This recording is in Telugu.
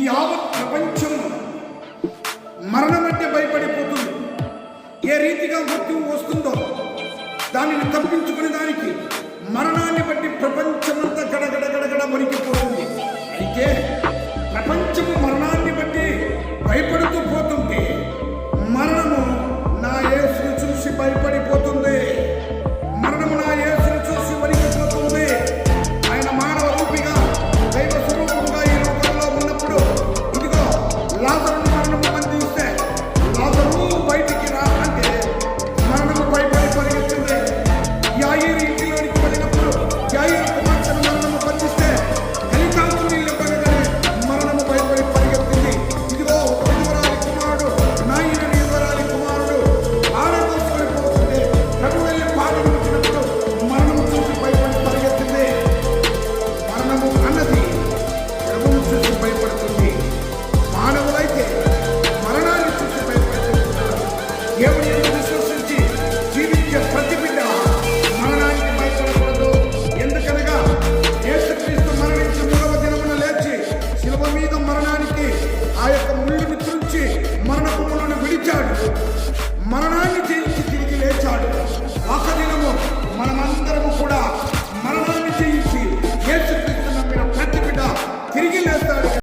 ఈ యావత్ ప్రపంచం మరణం అంటే భయపడిపోతుంది. ఏ రీతిగా మృత్యువు వస్తుందో దానిని తప్పించుకునే దానికి మరణాన్ని బట్టి ప్రపంచమంతా గడగడ గడగడ వణికిపోతుంది అయితే ప్రపంచము మరణాన్ని బట్టి భయపడుతూ పోతుంటే మరణము నా ఏ చూసి భయపడిపోతుంది. Here we